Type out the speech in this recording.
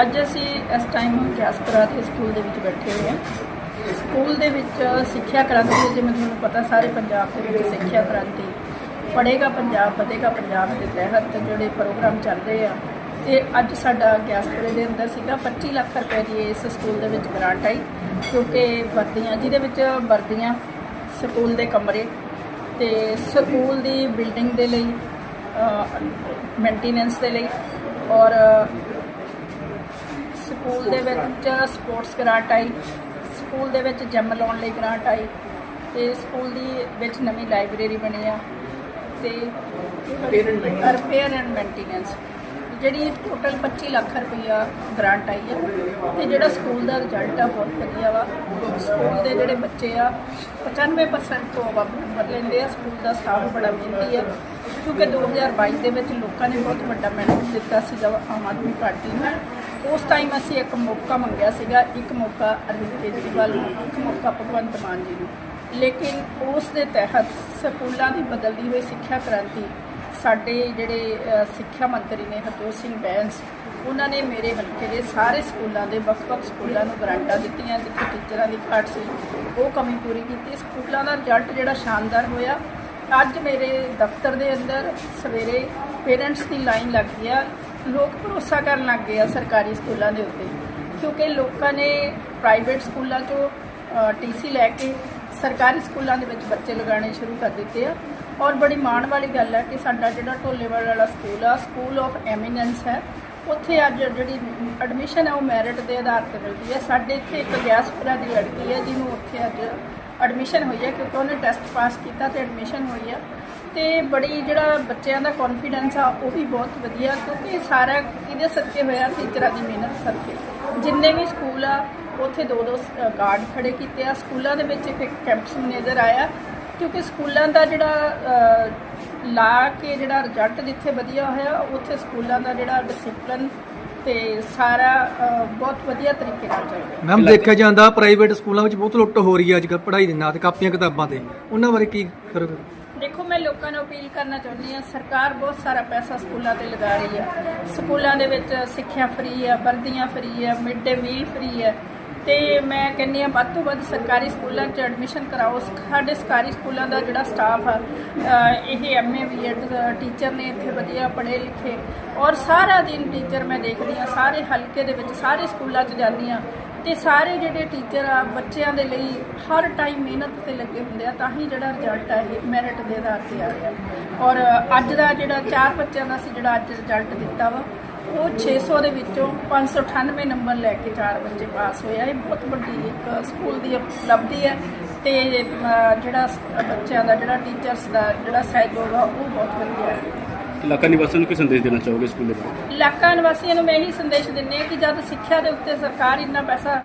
ਅੱਜ ਅਸੀਂ ਇਸ ਟਾਈਮ ਜਸਪਰਾ ਦੇ ਸਕੂਲ ਦੇ ਵਿੱਚ ਬੈਠੇ ਹੋਏ ਹਾਂ। ਸਕੂਲ ਦੇ ਵਿੱਚ ਸਿੱਖਿਆ ਕ੍ਰਾਂਤੀ ਜਿਵੇਂ ਤੁਹਾਨੂੰ ਪਤਾ, ਸਾਰੇ ਪੰਜਾਬ ਦੇ ਵਿੱਚ ਸਿੱਖਿਆ ਕ੍ਰਾਂਤੀ। ਪੜ੍ਹੇਗਾ ਪੰਜਾਬ, ਵਧੇਗਾ ਪੰਜਾਬ ਦੇ ਤਹਿਤ ਜਿਹੜੇ ਪ੍ਰੋਗਰਾਮ ਚੱਲ ਰਹੇ ਆ। ਤੇ ਅੱਜ ਸਾਡਾ ਗਿਆਸਪੁਰੇ ਦੇ ਅੰਦਰ ਸੀਗਾ 25 ਲੱਖ ਰੁਪਏ ਦੀ ਇਸ ਸਕੂਲ ਦੇ ਵਿੱਚ ਗ੍ਰਾਂਟ ਆਈ, ਕਿਉਂਕਿ ਵਰਦੀਆਂ, ਜਿਹਦੇ ਵਿੱਚ ਵਰਦੀਆਂ ਸਕੂਲ ਦੇ ਕਮਰੇ ਤੇ ਸਕੂਲ ਦੀ ਬਿਲਡਿੰਗ ਦੇ ਲਈ ਮੇਨਟੇਨੈਂਸ ਦੇ ਲਈ ਔਰ ਸਕੂਲ ਦੇ ਵਿੱਚ ਸਪੋਰਟਸ ਗ੍ਰਾਂਟ ਆਈ ਸਕੂਲ ਦੇ ਵਿੱਚ ਜਿਮ ਲਾਉਣ ਲਈ ਗ੍ਰਾਂਟ ਆਈ ਤੇ ਸਕੂਲ ਦੀ ਵਿੱਚ ਨਵੀਂ ਲਾਇਬ੍ਰੇਰੀ ਬਣੀ ਆ ਤੇ ਰਿਪੇਅਰ ਐਂਡ ਮੇਨਟੇਨੈਂਸ ਜਿਹੜੀ ਟੋਟਲ 25 ਲੱਖ ਰੁਪਈਆ ਗ੍ਰਾਂਟ ਆਈ ਹੈ ਤੇ ਜਿਹੜਾ ਸਕੂਲ ਦਾ ਰਿਜ਼ਲਟ ਆ ਬਹੁਤ ਵਧੀਆ ਵਾ। ਸਕੂਲ ਦੇ ਜਿਹੜੇ ਬੱਚੇ ਆ 95% ਤੋਂ ਵੱਧ ਨੰਬਰ ਲੈਂਦੇ ਆ। ਸਕੂਲ ਦਾ ਸਟਾਫ ਬੜਾ ਮਿਹਨਤੀ ਹੈ, ਕਿਉਂਕਿ 2022 ਦੇ ਵਿੱਚ ਲੋਕਾਂ ਨੇ ਬਹੁਤ ਵੱਡਾ ਮੈਸੇਜ ਦਿੱਤਾ ਸੀਗਾ ਆਮ ਆਦਮੀ ਪਾਰਟੀ ਨੂੰ। ਉਸ ਟਾਈਮ ਅਸੀਂ ਇੱਕ ਮੌਕਾ ਮੰਗਿਆ ਸੀਗਾ, ਇੱਕ ਮੌਕਾ ਅਰਵਿੰਦ ਕੇਜਰੀਵਾਲ ਨੂੰ, ਇੱਕ ਮੌਕਾ ਭਗਵੰਤ ਮਾਨ ਜੀ ਨੂੰ। ਲੇਕਿਨ ਉਸ ਦੇ ਤਹਿਤ ਸਕੂਲਾਂ ਦੀ ਬਦਲਦੀ ਹੋਈ ਸਿੱਖਿਆ ਕ੍ਰਾਂਤੀ ਸਾਡੇ ਜਿਹੜੇ ਸਿੱਖਿਆ ਮੰਤਰੀ ਨੇ ਹਰਜੋਤ ਸਿੰਘ ਬੈਂਸ, ਉਹਨਾਂ ਨੇ ਮੇਰੇ ਹਲਕੇ ਦੇ ਸਾਰੇ ਸਕੂਲਾਂ ਦੇ, ਵੱਖ-ਵੱਖ ਸਕੂਲਾਂ ਨੂੰ ਗ੍ਰਾਂਟਾਂ ਦਿੱਤੀਆਂ, ਜਿੱਥੇ ਟੀਚਰਾਂ ਦੀ ਘਾਟ ਸੀ, ਉਹ ਕਮੀ ਪੂਰੀ ਕੀਤੀ। ਸਕੂਲਾਂ ਦਾ ਰਿਜ਼ਲਟ ਜਿਹੜਾ ਸ਼ਾਨਦਾਰ ਹੋਇਆ। ਅੱਜ ਮੇਰੇ ਦਫ਼ਤਰ ਦੇ ਅੰਦਰ ਸਵੇਰੇ ਪੇਰੈਂਟਸ ਦੀ ਲਾਈਨ ਲੱਗ ਗਈ ਆ ਲੋਕ ਭਰੋਸਾ ਕਰਨ ਲੱਗ ਗਏ ਆ ਸਰਕਾਰੀ ਸਕੂਲਾਂ ਦੇ ਉੱਤੇ, ਕਿਉਂਕਿ ਲੋਕਾਂ ਨੇ ਪ੍ਰਾਈਵੇਟ ਸਕੂਲਾਂ 'ਚੋਂ ਟੀਸੀ ਲੈ ਕੇ ਸਰਕਾਰੀ ਸਕੂਲਾਂ ਦੇ ਵਿੱਚ ਬੱਚੇ ਲਗਾਉਣੇ ਸ਼ੁਰੂ ਕਰ ਦਿੱਤੇ ਆ। ਔਰ ਬੜੀ ਮਾਣ ਵਾਲੀ ਗੱਲ ਹੈ ਕਿ ਸਾਡਾ ਜਿਹੜਾ ਢੋਲੇਵਾਲ ਵਾਲਾ ਸਕੂਲ ਆ, ਸਕੂਲ ਆਫ ਐਮੀਨੈਂਸ ਹੈ। ਉੱਥੇ ਅੱਜ ਜਿਹੜੀ ਐਡਮਿਸ਼ਨ ਹੈ ਉਹ ਮੈਰਿਟ ਦੇ ਆਧਾਰ ਤੇ ਮਿਲਦੀ ਹੈ। ਸਾਡੇ ਇੱਥੇ ਇੱਕ ਗਿਆਸਪੁਰਾ ਦੀ ਲੜਕੀ ਹੈ ਜਿਹਨੂੰ ਉੱਥੇ ਅੱਜ ਐਡਮਿਸ਼ਨ ਹੋਈ ਹੈ ਕਿਉਂਕਿ ਉਹਨੇ ਟੈਸਟ ਪਾਸ ਕੀਤਾ ਤੇ ਐਡਮਿਸ਼ਨ ਹੋਈ ਆ। ਤੇ ਬੜੀ ਜਿਹੜਾ ਬੱਚਿਆਂ ਦਾ ਕੌਨਫੀਡੈਂਸ ਆ, ਉਹ ਵੀ ਬਹੁਤ ਵਧੀਆ ਕਿਉਂਕਿ ਸਾਰਾ ਇਹਦੇ ਸਦਕੇ ਹੋਇਆ? ਟੀਚਰਾਂ ਦੀ ਮਿਹਨਤ ਸਦਕੇ ਜਿੰਨੇ ਵੀ ਸਕੂਲ ਆ, ਉੱਥੇ ਦੋ ਦੋ ਗਾਰਡ ਖੜੇ ਕੀਤੇ ਆ। ਸਕੂਲਾਂ ਦੇ ਵਿੱਚ ਇੱਕ ਕੈਂਪਸ ਮੈਨੇਜਰ ਆਇਆ। ਕਿਉਂਕਿ ਸਕੂਲਾਂ ਦਾ ਜਿਹੜਾ ਲਾ ਕੇ ਜਿਹੜਾ ਰਿਜ਼ਲਟ ਜਿੱਥੇ ਵਧੀਆ ਹੋਇਆ ਉੱਥੇ ਸਕੂਲਾਂ ਦਾ ਜਿਹੜਾ ਡਿਸਪਲਿਨ ਤੇ ਸਾਰਾ ਬਹੁਤ ਵਧੀਆ ਤਰੀਕੇ ਨਾਲ ਚੱਲ ਰਿਹਾ। ਮੈਮ ਦੇਖਿਆ ਜਾਂਦਾ ਪ੍ਰਾਈਵੇਟ ਸਕੂਲਾਂ ਵਿੱਚ ਬਹੁਤ ਲੁੱਟ ਹੋ ਰਹੀ ਹੈ ਅੱਜ ਕੱਲ੍ਹ ਪੜ੍ਹਾਈ ਦੇ ਨਾਂ ਤੇ ਕਾਪੀਆਂ ਕਿਤਾਬਾਂ ਤੇ। ਉਹਨਾਂ ਬਾਰੇ ਕੀ ਕਰੋਗੇ ਦੇਖੋ ਮੈਂ ਲੋਕਾਂ ਨੂੰ ਅਪੀਲ ਕਰਨਾ ਚਾਹੁੰਦੀ ਹਾਂ ਸਰਕਾਰ ਬਹੁਤ ਸਾਰਾ ਪੈਸਾ ਸਕੂਲਾਂ ਤੇ ਲਗਾ ਰਹੀ ਹੈ। ਸਕੂਲਾਂ ਦੇ ਵਿੱਚ ਸਿੱਖਿਆ ਫ੍ਰੀ ਹੈ ਵਰਦੀਆਂ ਫ੍ਰੀ ਹੈ ਮਿਡ ਡੇ ਮੀਲ ਫ੍ਰੀ ਹੈ। ਤੇ ਮੈਂ ਕਹਿੰਦੀ ਹਾਂ, ਵੱਧ ਤੋਂ ਵੱਧ ਸਰਕਾਰੀ ਸਕੂਲਾਂ 'ਚ ਐਡਮਿਸ਼ਨ ਕਰਾਓ। ਸਾਡੇ ਸਰਕਾਰੀ ਸਕੂਲਾਂ ਦਾ ਜਿਹੜਾ ਸਟਾਫ ਆ, ਅਹ ਇਹ ਐਮਏ ਬੀਐਡ ਟੀਚਰ ਨੇ ਇੱਥੇ ਵਧੀਆ ਪੜ੍ਹੇ ਲਿਖੇ। ਔਰ ਸਾਰਾ ਦਿਨ ਟੀਚਰ ਮੈਂ ਦੇਖਦੀ ਹਾਂ, ਸਾਰੇ ਹਲਕੇ ਦੇ ਵਿੱਚ, ਸਾਰੇ ਸਕੂਲਾਂ 'ਚ ਜਾਂਦੀ ਹਾਂ। ਤੇ ਸਾਰੇ ਜਿਹੜੇ ਟੀਚਰ ਆ, ਬੱਚਿਆਂ ਦੇ ਲਈ ਹਰ ਟਾਈਮ ਮਿਹਨਤ ਤੇ ਲੱਗੇ ਹੁੰਦੇ ਆ, ਤਾਂ ਹੀ ਜਿਹੜਾ ਰਿਜ਼ਲਟ ਆ, ਇਹ ਮੈਰਿਟ ਦੇ ਆਧਾਰ ਤੇ ਆ ਰਿਹਾ। ਔਰ ਅੱਜ ਦਾ ਜਿਹੜਾ ਚਾਰ ਬੱਚਿਆਂ ਦਾ ਸੀ ਜਿਹੜਾ ਅੱਜ ਰਿਜ਼ਲਟ ਦਿੱਤਾ ਵਾ ਉਹ 600 ਦੇ ਵਿੱਚੋਂ 598 ਨੰਬਰ ਲੈ ਕੇ ਚਾਰ ਬੱਚੇ ਪਾਸ ਹੋਏ ਆ। ਇਹ ਬਹੁਤ ਵੱਡੀ ਇੱਕ ਸਕੂਲ ਦੀ ਉਪਲਬਧੀ ਹੈ ਤੇ ਜਿਹੜਾ ਬੱਚਿਆਂ ਦਾ ਜਿਹੜਾ ਟੀਚਰਸ ਦਾ ਜਿਹੜਾ ਸਹਿਯੋਗ ਆ ਉਹ ਬਹੁਤ ਵਧੀਆ ਹੈ। ਇਲਾਕਾ ਨਿਵਾਸੀਆਂ ਨੂੰ ਕੀ ਸੰਦੇਸ਼ ਦੇਣਾ ਚਾਹੋਗੇ ਸਕੂਲ ਦੇ ਬਾਰੇ? ਇਲਾਕਾ ਨਿਵਾਸੀਆਂ ਨੂੰ ਮੈਂ ਇਹੀ ਸੰਦੇਸ਼ ਦਿੰਦੀ ਹਾਂ ਕਿ ਜਦ ਸਿੱਖਿਆ ਦੇ ਉੱਤੇ ਸਰਕਾਰ ਇੰਨਾ ਪੈਸਾ